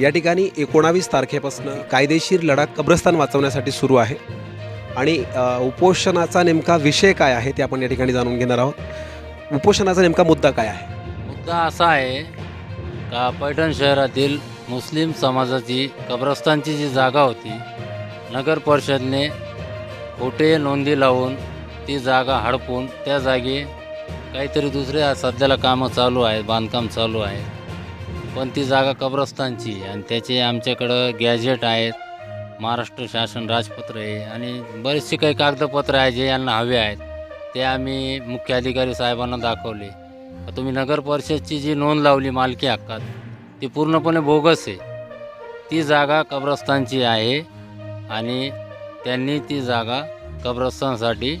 या ठिकाणी एकोणावीस तारखेपासून कायदेशीर लढा कब्रस्तान वाचवण्यासाठी सुरू आहे. आणि उपोषणाचा नेमका विषय काय आहे ते आपण या ठिकाणी जाणून घेणार आहोत. उपोषणाचा नेमका मुद्दा काय आहे? मुद्दा असा आहे का पैठण शहरातील मुस्लिम समाजाची कब्रस्तानची जी जागा होती नगर परिषदने खोटे नोंदी लावून ती जागा हडपून त्या जागी काहीतरी दुसरे सध्याला कामं चालू आहेत बांधकाम चालू आहे. पण ती जागा कब्रस्तानची आहे. आणि त्याचे आमच्याकडं गॅजेट आहेत महाराष्ट्र शासन राजपत्र आहे आणि बरेचसे काही कागदपत्र आहे जे यांना हवे आहेत. ते आम्ही मुख्य अधिकारी साहेबांना दाखवले. तुम्ही नगर परिषदची जी नोंद लावली मालकी हक्कात ती पूर्णपणे बोगस आहे. ती जागा कब्रस्तानची आहे आणि त्यांनी ती जागा कब्रस्तानसाठी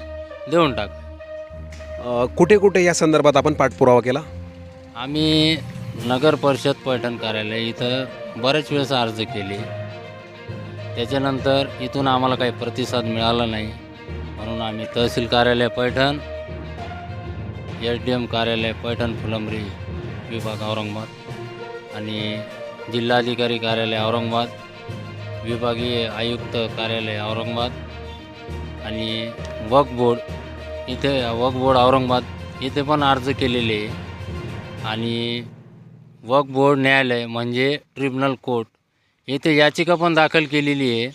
देऊन टाकली. अ, कुठे कुठे या संदर्भात आपण पाठपुरावा केला? आम्ही नगर परिषद पैठण कार्यालय इथं बरेच वेळेस अर्ज केले. त्याच्यानंतर इथून आम्हाला काही प्रतिसाद मिळाला नाही. म्हणून आम्ही तहसील कार्यालय पैठण एस डी एम कार्यालय पैठण फुलंबरी विभाग औरंगाबाद आणि जिल्हाधिकारी कार्यालय औरंगाबाद विभागीय आयुक्त कार्यालय औरंगाबाद आणि वक्फ बोर्ड इथे वक्फ बोर्ड औरंगाबाद इथे पण अर्ज केलेले. आहे आणि वक्फ बोर्ड न्यायालय म्हणजे ट्रिब्युनल कोर्ट. येथे याचिका पण दाखल केलेली आहे.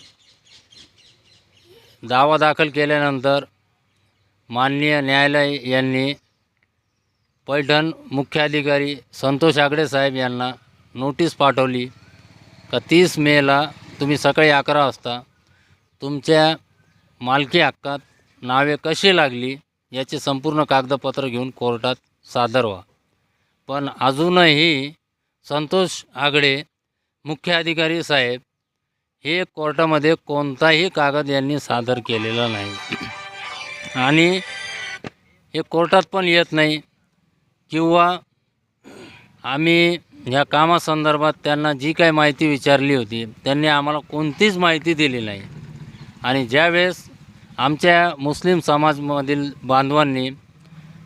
दावा दाखल केल्यानंतर माननीय न्यायालय यांनी पैठण मुख्याधिकारी संतोष आगडे साहेब यांना नोटीस पाठवली का तीस मेला तुम्ही सकाळी अकरा वाजता तुमच्या मालकी हक्कात नावे कशी लागली याचे संपूर्ण कागदपत्र घेऊन कोर्टात सादर व्हा. पण अजूनही संतोष आगडे मुख्य अधिकारी साहेब हे कोर्टामध्ये कोणताही कागद यांनी सादर केलेला नाही. आणि हे कोर्टात पण येत नाही. किंवा आम्ही ह्या कामासंदर्भात त्यांना जी काही माहिती विचारली होती त्यांनी आम्हाला कोणतीच माहिती दिली नाही. आणि ज्यावेळेस आमच्या मुस्लिम समाजमधील बांधवांनी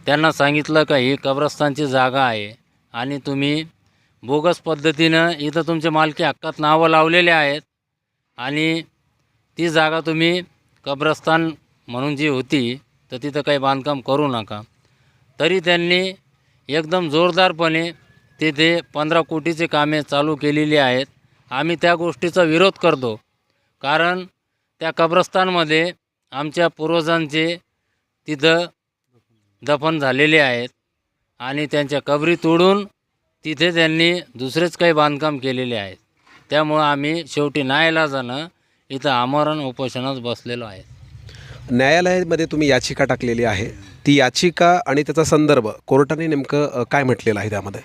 त्यांना सांगितलं का ही कब्रस्तानची जागा आहे आणि तुम्ही बोगस पद्धतीनं इथं तुमचे मालकी हक्कात नावं लावलेले आहेत. आणि ती जागा तुम्ही कब्रस्तान म्हणून जी होती तर तिथं काही बांधकाम करू नका. तरी त्यांनी एकदम जोरदारपणे तिथे पंधरा कोटीचे कामे चालू केलेली आहेत. आम्ही त्या गोष्टीचा विरोध करतो. कारण त्या कब्रस्तानमध्ये आमच्या पूर्वजांचे तिथं दफन झालेले आहेत. आणि त्यांच्या कबरी तोडून तिथे त्यांनी दुसरेच काही बांधकाम केलेले आहेत. त्यामुळं आम्ही शेवटी नाईलाजानं इथं आमरण उपोषणात बसलेलो आहे. न्यायालयामध्ये तुम्ही याचिका टाकलेली आहे. ती याचिका आणि त्याचा संदर्भ कोर्टाने नेमकं अ, काय म्हटलेलं आहे त्यामध्ये?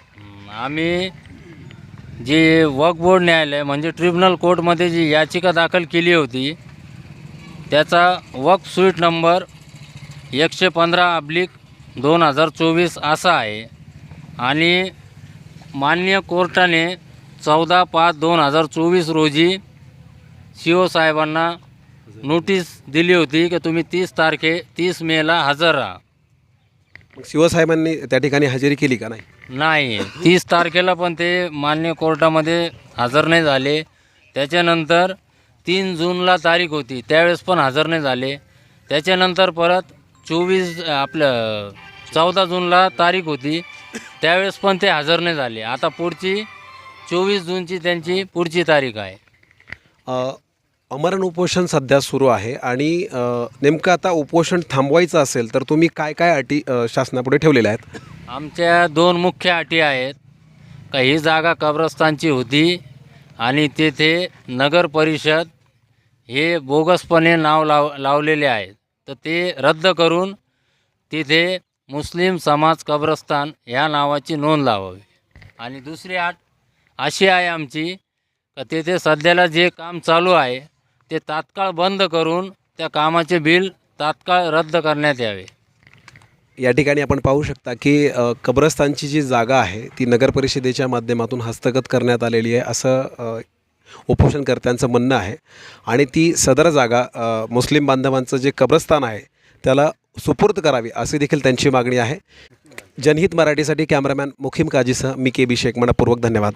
आम्ही जी वक्फ बोर्ड न्यायालय म्हणजे ट्रिब्युनल कोर्टमध्ये जी याचिका दाखल केली होती त्याचा वक्फ स्वीट नंबर एकशे पंधरा अब्लिक दोन हजार चोवीस असा आहे. आणि मान्य कोर्टाने चौदा पाच दोन हजार चोवीस रोजी सी ओ साहेबांना नोटीस दिली होती की तुम्ही तीस तारखे तीस मेला हजर राहा. मग शिवसाहेबांनी त्या ठिकाणी हजेरी केली का नाही? नाही. तीस तारखेला पण ते मान्य कोर्टामध्ये हजर नाही झाले. त्याच्यानंतर तीन जूनला तारीख होती त्यावेळेस पण हजर नाही झाले. त्याच्यानंतर परत चोवीस आपलं चौदा जूनला तारीख होती. त्यावेळेस पण ते हजर नाही झाले. आता पुढची चोवीस जूनची त्यांची पुढची तारीख आहे. अ, अमरण उपोषण सध्या सुरू आहे आणि अ, नेमकं आता उपोषण थांबवायचं असेल तर तुम्ही काय काय अटी अ, शासनापुढे ठेवलेल्या आहेत? आमच्या दोन मुख्य अटी आहेत. का ही जागा कब्रस्तानची होती आणि तेथे नगर परिषद हे बोगसपणे नाव लाव लावलेले आहेत. तर ते रद्द करून तिथे मुस्लिम समाज कब्रस्तान ह्या नावाची नोंद लावावी. आणि दुसरी आठ अशी आहे आमची का तेथे सध्याला जे काम चालू आहे ते तात्काळ बंद करून त्या कामाचे बिल तात्काळ रद्द करण्यात यावे. या ठिकाणी आपण पाहू शकता की अ, कब्रस्तानची जी जागा आहे ती नगर परिषदेच्या माध्यमातून हस्तगत करण्यात आलेली आहे असं अ, उपोषणकर्त्यांचं म्हणणं आहे. आणि ती सदर जागा अ, मुस्लिम बांधवांचं जे कब्रस्तान आहे त्याला सुपूर्द करावी अशी देखील त्यांची मागणी आहे. जनहित मराठीसाठी कॅमेरामॅन मुखीम काजीसह मी के बी शेख. मनपूर्वक धन्यवाद.